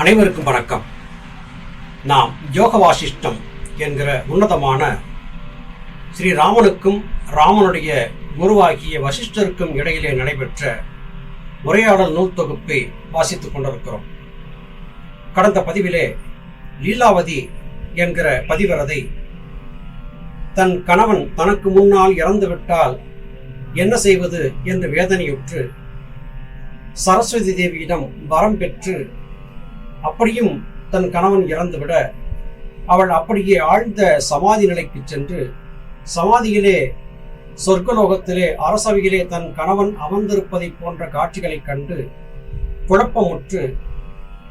அனைவருக்கும் வணக்கம். நாம் யோக வாசிஷ்டம் என்கிற உன்னதமான ஸ்ரீ ராமனுக்கும் ராமனுடைய குருவாகிய வசிஷ்டருக்கும் இடையிலே நடைபெற்ற உரையாடல் நூல் தொகுப்பை வாசித்துக் கொண்டிருக்கிறோம். கடந்த பதிவிலே லீலாவதி என்கிற பதிவரதை தன் கணவன் தனக்கு முன்னால் இறந்துவிட்டால் என்ன செய்வது என்று வேதனையுற்று சரஸ்வதி தேவியிடம் வரம் பெற்று அப்படியும் தன் கணவன் இறந்துவிட அவள் அப்படியே ஆழ்ந்த சமாதி நிலைக்கு சென்று சமாதியிலே சொர்க்கலோகத்திலே அரசவையிலே தன் கணவன் அமர்ந்திருப்பதை போன்ற காட்சிகளைக் கண்டு குழப்பமுற்று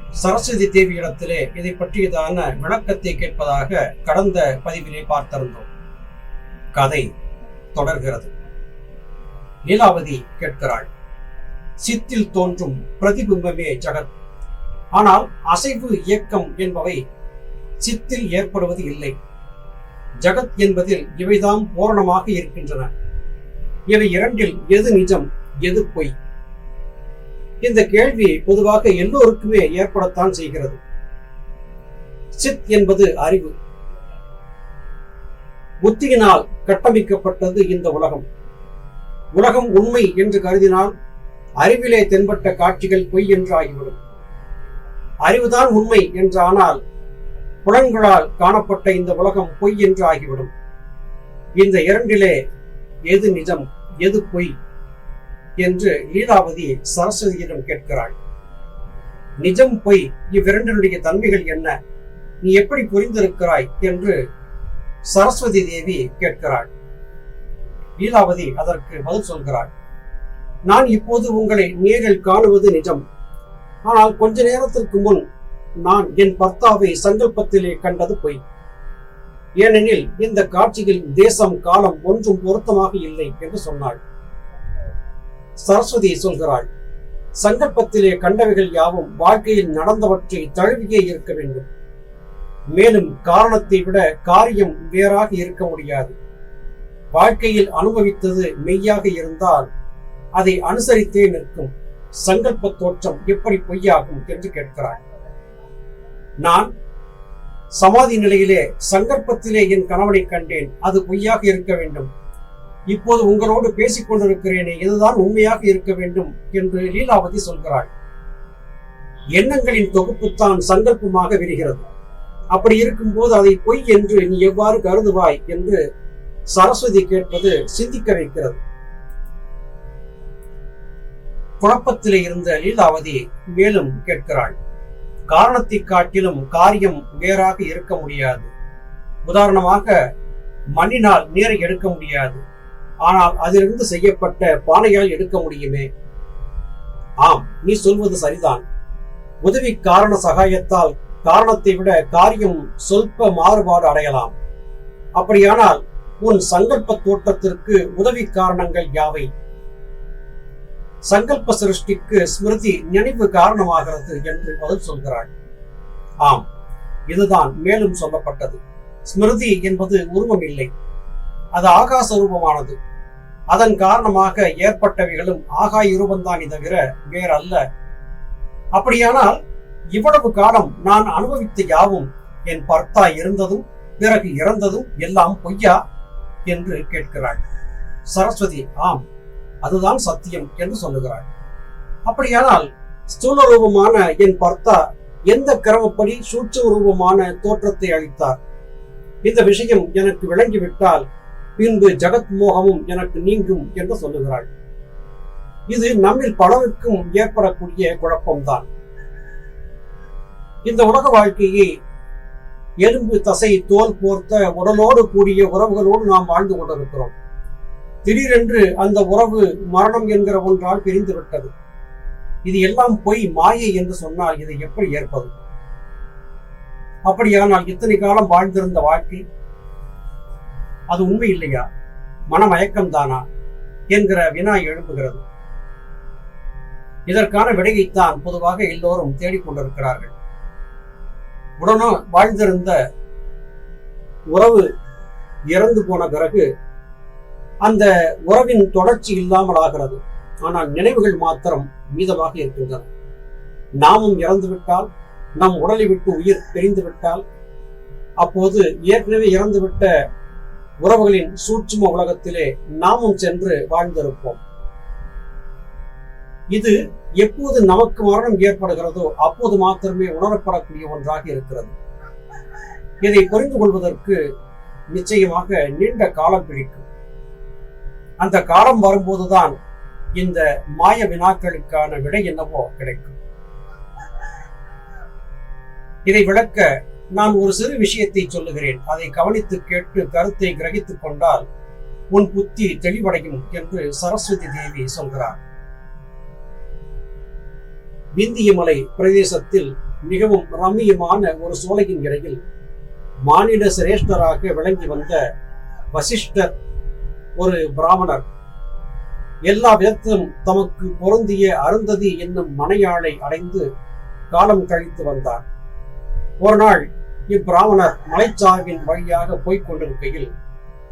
சரஸ்வதி தேவியிடத்திலே இதை பற்றியதான விளக்கத்தை கேட்பதாக கடந்த பதிவிலே பார்த்திருந்தோம். கதை தொடர்கிறது. லீலாவதி கேட்கிறாள் சித்தில் தோன்றும் பிரதிபிம்பமே ஜகத் ஆனால் அசைவு இயக்கம் என்பவை சித்தில் ஏற்படுவது இல்லை. ஜகத் என்பதில் இவைதாம் பூரணமாக இருக்கின்றன. இவை இரண்டில் எது நிஜம் எது பொய்? இந்த கேள்வி பொதுவாக எல்லோருக்குமே ஏற்படத்தான் செய்கிறது. சித் என்பது அறிவு. புத்தியினால் கட்டமைக்கப்பட்டது இந்த உலகம். உலகம் உண்மை என்று கருதினால் அறிவிலே தென்பட்ட காட்சிகள் பொய் என்று ஆகிவிடும் அறிவுதான் உண்மை என்றானால் புலன்களால் காணப்பட்ட இந்த உலகம் பொய் என்று ஆகிவிடும் இந்த இரண்டிலே எது நிஜம் எது பொய் என்று லீலாவதி சரஸ்வதியிடம் கேட்கிறாள். நிஜம் பொய் இவ்விரண்டினுடைய தன்மைகள் என்ன? நீ எப்படி புரிந்திருக்கிறாய் என்று சரஸ்வதி தேவி கேட்கிறாள். லீலாவதி அதற்கு பதில் சொல்கிறாள். நான் இப்போது உங்களை நேரில் காணுவது நிஜம் ஆனால் கொஞ்ச நேரத்திற்கு முன் நான் என் பர்த்தாவை சங்கல்பத்திலே கண்டது பொய். ஏனெனில் இந்த காட்சியில் தேசம் காலம் ஒன்றும் பொருத்தமாக இல்லை என்று சொன்னாள். சரஸ்வதி சொல்கிறாள் சங்கல்பத்திலே கண்டவைகள் யாவும் வாழ்க்கையில் நடந்தவற்றை தழுவியே இருக்க வேண்டும். மேலும் காரணத்தை விட காரியம் வேறாக இருக்க முடியாது. வாழ்க்கையில் அனுபவித்தது மெய்யாக இருந்தால் அதை அனுசரித்தே நிற்கும். சங்கல்ப தோற்றம் எப்படி பொய்யாகும் என்று கேட்கிறார். நான் சமாதி நிலையிலே சங்கல்பத்திலே என் கணவனை கண்டேன். அது பொய்யாக இருக்க வேண்டும். இப்போது உங்களோடு பேசிக் கொண்டிருக்கிறேனே இதுதான் உண்மையாக இருக்க வேண்டும் என்று லீலாவதி சொல்கிறாள். எண்ணங்களின் தொகுப்புத்தான் சங்கல்பமாக விரிகிறது. அப்படி இருக்கும்போது அதை பொய் என்று நீ எவ்வாறு கருதுவாய் என்று சரஸ்வதி கேட்பது சிந்திக்க வைக்கிறது. குழப்பத்திலே இருந்த லீலாவதி மேலும் கேட்கிறாள் காரணத்தை காட்டிலும் காரியம் வேறாக இருக்க முடியாது. உதாரணமாக மண்ணினால் நீரை எடுக்க முடியாது. ஆனால் அதிலிருந்து செய்யப்பட்ட பானையால் எடுக்க முடியுமே? ஆம் நீ சொல்வது சரிதான். உதவி காரண சகாயத்தால் காரணத்தை விட காரியம் சொல்ப மாறுபாடு அடையலாம். அப்படியானால் உன் சங்கல்ப தோட்டத்திற்கு உதவி காரணங்கள் யாவை? சங்கல்ப சிருஷ்டிக்கு ஸ்மிருதி நினைவு காரணமாகிறது என்று பதில் சொல்கிறாள். ஆம் இதுதான் மேலும் சொல்லப்பட்டது. ஸ்மிருதி என்பது உருவம் இல்லை அது ஆகாச ரூபமானது. அதன் காரணமாக ஏற்பட்டவைகளும் ஆகாய ரூபம்தான் தவிர வேறல்ல. அப்படியானால் இவ்வளவு காலம் நான் அனுபவித்த யாவும் என் பர்த்தா இருந்ததும் பிறகு இறந்ததும் எல்லாம் பொய்யா? என்று கேட்கிறாள். சரஸ்வதி ஆம் அதுதான் சத்தியம் என்று சொல்லுகிறாள் அப்படியானால் ஸ்தூல ரூபமான என் பர்த்தா எந்த கிரமப்படி சூட்ச ரூபமான தோற்றத்தை அளித்தார்? இந்த விஷயம் எனக்கு விளங்கிவிட்டால் பின்பு ஜெகத் மோகமும் எனக்கு நீங்கும் என்று சொல்லுகிறாள். இது நம்மில் பலருக்கும் ஏற்படக்கூடிய குழப்பம்தான். இந்த உலக வாழ்க்கையை எலும்பு தசை தோல் போர்த்த உடலோடு கூடிய உறவுகளோடு நாம் வாழ்ந்து கொண்டிருக்கிறோம். திடீரென்று அந்த உறவு மரணம் என்கிற ஒன்றால் பிரிந்து விட்டது இது எல்லாம் பொய் மாயை என்று சொன்னால் இதை எப்படி ஏற்பது? அப்படியானால் இத்தனை காலம் வாழ்ந்திருந்த வாழ்க்கை அது உண்மை இல்லையா? மனமயக்கம் தானா என்கிற வினா எழுப்புகிறது. இதற்கான விடையைத்தான் பொதுவாக எல்லோரும் தேடிக்கொண்டிருக்கிறார்கள். உடனே வாழ்ந்திருந்த உறவு இறந்து போன பிறகு அந்த உறவின் தொடர்ச்சி இல்லாமல் ஆகிறது. ஆனால் நினைவுகள் மாத்திரம் மீதமாக இருக்கின்றன. நாமும் இறந்துவிட்டால் நம் உடலை விட்டு உயிர் பிரிந்துவிட்டால் அப்போது ஏற்கனவே இறந்துவிட்ட உறவுகளின் சூட்சும உலகத்திலே நாமும் சென்று வாழ்ந்திருப்போம். இது எப்போது நமக்கு மரணம் ஏற்படுகிறதோ அப்போது மாத்திரமே உணரப்படக்கூடிய ஒன்றாக இருக்கிறது. இதை புரிந்து கொள்வதற்கு நிச்சயமாக நீண்ட காலம் பிடிக்கும். அந்த காலம் வரும்போதுதான் இந்த மாய வினாக்களுக்கான விடை என்னவோ கிடைக்கும். இதை விளக்க நான் ஒரு சிறு விஷயத்தை சொல்லுகிறேன். அதை கவனித்து கேட்டு கருத்தை கிரகித்துக் கொண்டால் உன் புத்தி தெளிவடையும் என்று சரஸ்வதி தேவி சொல்கிறார். விந்தியமலை பிரதேசத்தில் மிகவும் ரம்மியமான ஒரு சோலையின் இடையில் மாநில சிரேஷ்டராக விளங்கி வந்த வசிஷ்டர் ஒரு பிராமணர். எல்லா விதத்திலும் தமக்கு பொருந்திய அருந்ததி என்னும் மனையாளை அடைந்து காலம் கழித்து வந்தார். ஒரு நாள் இப்பிராமணர் மலைச்சாவின் வழியாக போய்க் கொண்டிருக்கையில்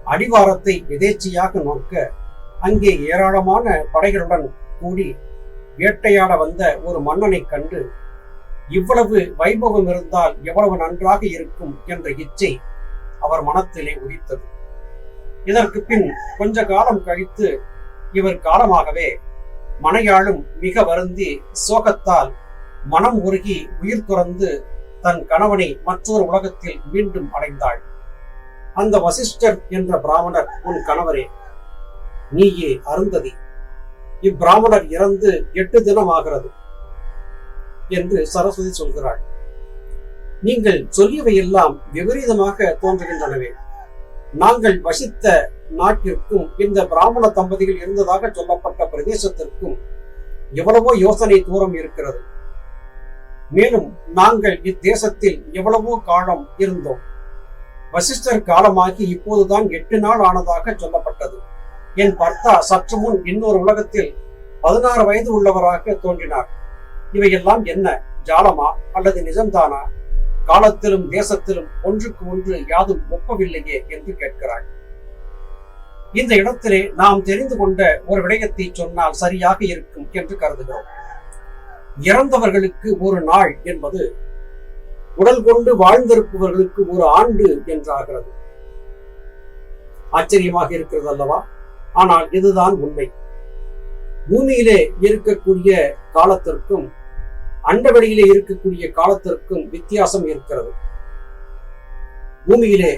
அடிவாரத்தை எதேச்சியாக நோக்க அங்கே ஏராளமான படைகளுடன் கூடி வேட்டையாட வந்த ஒரு மன்னனை கண்டு இவ்வளவு வைபவம் இருந்தால் எவ்வளவு நன்றாக இருக்கும் என்ற இச்சை அவர் மனத்திலே உதித்தது. இதற்கு பின் கொஞ்ச காலம் கழித்து இவர் காலமாகவே மனையாளும் மிக வருந்தி சோகத்தால் மனம் உருகி உயிர் துறந்து தன் கணவனை மற்றொரு உலகத்தில் மீண்டும் அடைந்தாள். அந்த வசிஷ்டர் என்ற பிராமணர் உன் கணவரே நீயே அருந்ததி. இப்பிராமணர் இறந்து எட்டு தினம் ஆகிறது என்று சரஸ்வதி சொல்கிறாள். நீங்கள் சொல்லியவையெல்லாம் விபரீதமாக தோன்றுகின்றனவே. நாங்கள் வசித்த நாட்டிற்கும் இந்த பிராமண தம்பதிகள் இருந்ததாக சொல்லப்பட்ட பிரதேசத்திற்கும் எவ்வளவோ யோசனை தூரம் இருக்கிறது. மேலும் நாங்கள் இத்தேசத்தில் எவ்வளவோ காலம் இருந்தோம். வசிஷ்டர் காலமாகி இப்போதுதான் எட்டு நாள் ஆனதாக சொல்லப்பட்டது. என் பர்த்தா சற்று முன் இன்னொரு உலகத்தில் பதினாறு வயது உள்ளவராக தோன்றினார். இவையெல்லாம் என்ன? ஜாலமா அல்லது நிஜம்தானா? காலத்திலும் தேசத்திலும் ஒன்றுக்கு ஒன்று யாதும் ஒப்பவில்லையே என்று கேட்கிறாள் இந்த இடத்திலே நாம் தெரிந்து கொண்ட ஒரு விடயத்தை சொன்னால் சரியாக இருக்கும் என்று கருதுகிறோம். இறந்தவர்களுக்கு ஒரு நாள் என்பது உடல் கொண்டு வாழ்ந்திருப்பவர்களுக்கு ஒரு ஆண்டு என்றாகிறது. ஆச்சரியமாக இருக்கிறது அல்லவா? ஆனால் இதுதான் உண்மை. பூமியிலே இருக்கக்கூடிய காலத்திற்கும் அண்டவெளியிலே இருக்கக்கூடிய காலத்திற்கும் வித்தியாசம் இருக்கிறது. பூமியிலே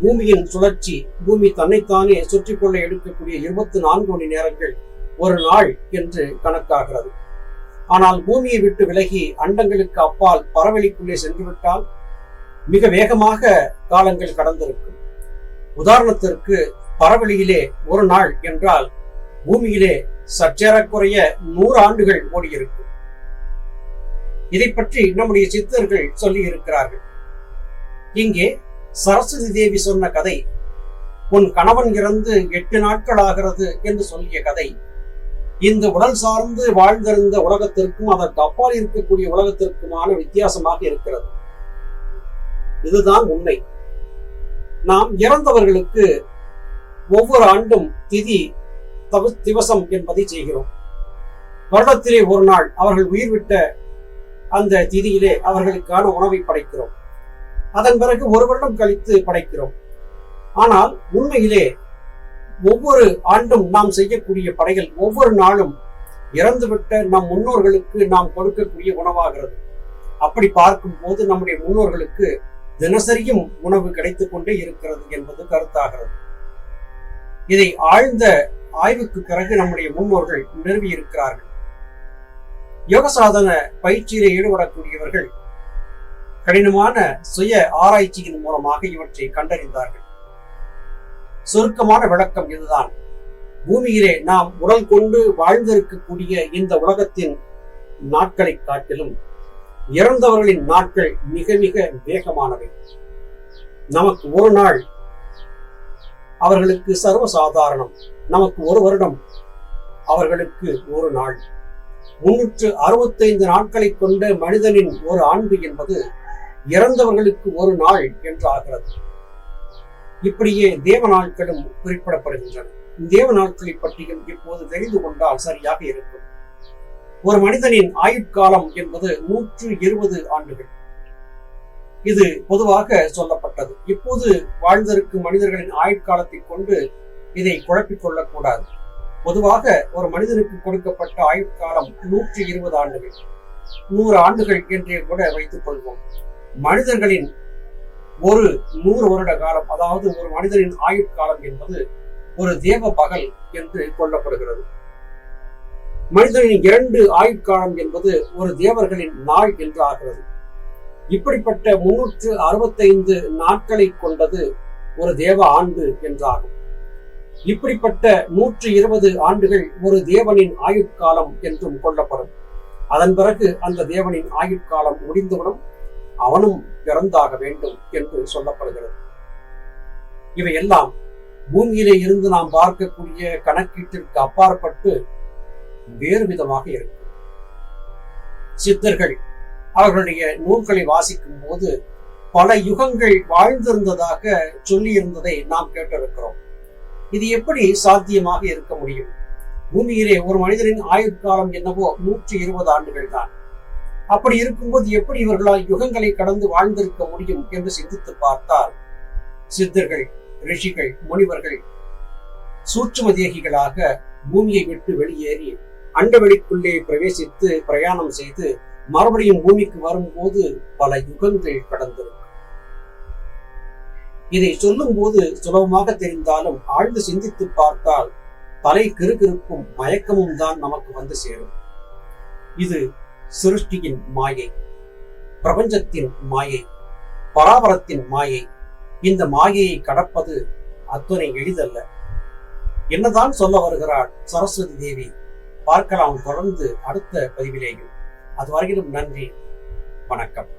பூமியின் சுழற்சி பூமி தன்னைத்தானே சுற்றி கொள்ள எடுக்கக்கூடிய இருபத்தி நான்கு மணி நேரங்கள் ஒரு நாள் என்று கணக்காகிறது. ஆனால் பூமியை விட்டு விலகி அண்டங்களுக்கு அப்பால் பரவெளிக்குள்ளே சென்றுவிட்டால் மிக வேகமாக காலங்கள் கடந்திருக்கும். உதாரணத்திற்கு பரவெளியிலே ஒரு நாள் என்றால் பூமியிலே சற்றேறக்குறைய நூறு ஆண்டுகள் ஓடியிருக்கும். இதை பற்றி நம்முடைய சித்தர்கள் சொல்லி இருக்கிறார்கள் இங்கே சரஸ்வதி தேவி சொன்ன கதை உன் கணவன் இறந்து எட்டு நாட்கள் ஆகிறது என்று சொல்லிய கதை. இந்த உடல் சார்ந்து வாழ்ந்திருந்த உலகத்திற்கும் அதற்கு அப்பால் இருக்கக்கூடிய உலகத்திற்குமான வித்தியாசமாக இருக்கிறது. இதுதான் உண்மை. நாம் இறந்தவர்களுக்கு ஒவ்வொரு ஆண்டும் திதி தவ திவசம் என்பதை செய்கிறோம். வருடத்திலே ஒரு நாள் அவர்கள் உயிர் விட்ட அந்த திதியிலே அவர்களுக்கான உணவை படைக்கிறோம். அதன் பிறகு ஒரு வருடம் கழித்து படைக்கிறோம். ஆனால் உண்மையிலே ஒவ்வொரு ஆண்டும் நாம் செய்யக்கூடிய படைகள் ஒவ்வொரு நாளும் இறந்துவிட்ட நம் முன்னோர்களுக்கு நாம் கொடுக்கக்கூடிய உணவாகிறது. அப்படி பார்க்கும் போது நம்முடைய முன்னோர்களுக்கு தினசரியும் உணவு கிடைத்துக் கொண்டே இருக்கிறது என்பது கருத்தாகிறது. இதை ஆழ்ந்த ஆய்வுக்கு பிறகு நம்முடைய முன்னோர்கள் நிறுவி இருக்கிறார்கள் யோக சாதன பயிற்சியிலே ஈடுபடக்கூடியவர்கள் கடினமான சுய ஆராய்ச்சியின் மூலமாக இவற்றை கண்டறிந்தார்கள். சுருக்கமான விளக்கம் இதுதான். பூமியிலே நாம் உடல் கொண்டு வாழ்ந்திருக்கக்கூடிய இந்த உலகத்தின் நாட்களை காட்டிலும் இறந்தவர்களின் நாட்கள் மிக மிக வேகமானவை. நமக்கு ஒரு நாள் அவர்களுக்கு சர்வசாதாரணம். நமக்கு ஒரு வருடம் அவர்களுக்கு ஒரு நாள். முன்னூற்று அறுபத்தைந்து நாட்களை கொண்ட மனிதனின் ஒரு ஆண்டு என்பது இறந்தவர்களுக்கு ஒரு நாள் என்று ஆகிறது இப்படியே தேவ நாட்களும் குறிப்பிடப்படுகின்றன. தேவ நாட்களை பற்றியும் இப்போது தெரிந்து கொண்டால் சரியாக இருக்கும். ஒரு மனிதனின் ஆயுட்காலம் என்பது நூற்று இருபது ஆண்டுகள். இது பொதுவாக சொல்லப்பட்டது. இப்போது வாழ்ந்திருக்கும் மனிதர்களின் ஆயுட்காலத்தை கொண்டு இதை குழப்பிக் கொள்ளக்கூடாது பொதுவாக ஒரு மனிதனுக்கு கொடுக்கப்பட்ட ஆயுட்காலம் நூற்றி இருபது ஆண்டுகள். நூறு ஆண்டுகள் என்றே கூட வைத்துக் கொள்வோம். மனிதர்களின் ஒரு நூறு வருட காலம் அதாவது ஒரு மனிதனின் ஆயுட்காலம் என்பது ஒரு தேவ பகல் என்று கொள்ளப்படுகிறது. மனிதனின் இரண்டு ஆயுட்காலம் என்பது ஒரு தேவர்களின் நாள் என்று ஆகிறது. இப்படிப்பட்ட முன்னூற்று அறுபத்தைந்து நாட்களை கொண்டது ஒரு தேவ ஆண்டு என்றாகும். இப்படிப்பட்ட நூற்று இருபது ஆண்டுகள் ஒரு தேவனின் ஆயுட்காலம் என்றும் கொள்ளப்படும். அதன் பிறகு அந்த தேவனின் ஆயுட்காலம் முடிந்துவிடும் அவனும் பிறந்தாக வேண்டும் என்று சொல்லப்படுகிறது. இவையெல்லாம் பூமியிலே இருந்து நாம் பார்க்கக்கூடிய கணக்கீட்டிற்கு அப்பாற்பட்டு வேறு விதமாக இருக்கும் சித்தர்கள் அவர்களுடைய நூல்களை வாசிக்கும் போது பல யுகங்கள் வாழ்ந்திருந்ததாக சொல்லி இருந்ததை நாம் கேட்டிருக்கிறோம். இது எப்படி சாத்தியமாக இருக்க முடியும்? பூமியிலே ஒரு மனிதனின் ஆயுட்காலம் என்னவோ நூற்றி இருபது ஆண்டுகள் தான் அப்படி இருக்கும்போது எப்படி இவர்களால் யுகங்களை கடந்து வாழ்ந்திருக்க முடியும் என்று சிந்தித்து பார்த்தால் சித்தர்கள் ரிஷிகள் முனிவர்கள் சூட்சும தேகிகளாக பூமியை விட்டு வெளியேறி அண்டவெளிக்குள்ளே பிரவேசித்து பிரயாணம் செய்து மறுபடியும் பூமிக்கு வரும்போது பல யுகங்கள் கடந்திருக்கும். இதை சொல்லும் போது சுலபமாக தெரிந்தாலும் ஆழ்ந்து சிந்தித்து பார்த்தால் தலை கிருகிருப்பும் மயக்கமும் தான் நமக்கு வந்து சேரும். இது சிருஷ்டியின் மாயை பிரபஞ்சத்தின் மாயை பராபரத்தின் மாயை. இந்த மாயையை கடப்பது அத்துணை எளிதல்ல. என்னதான் சொல்ல வருகிறாள் சரஸ்வதி தேவி பார்க்கலாம் தொடர்ந்து அடுத்த பதிவிலேயும். அதுவரையிலும் நன்றி வணக்கம்.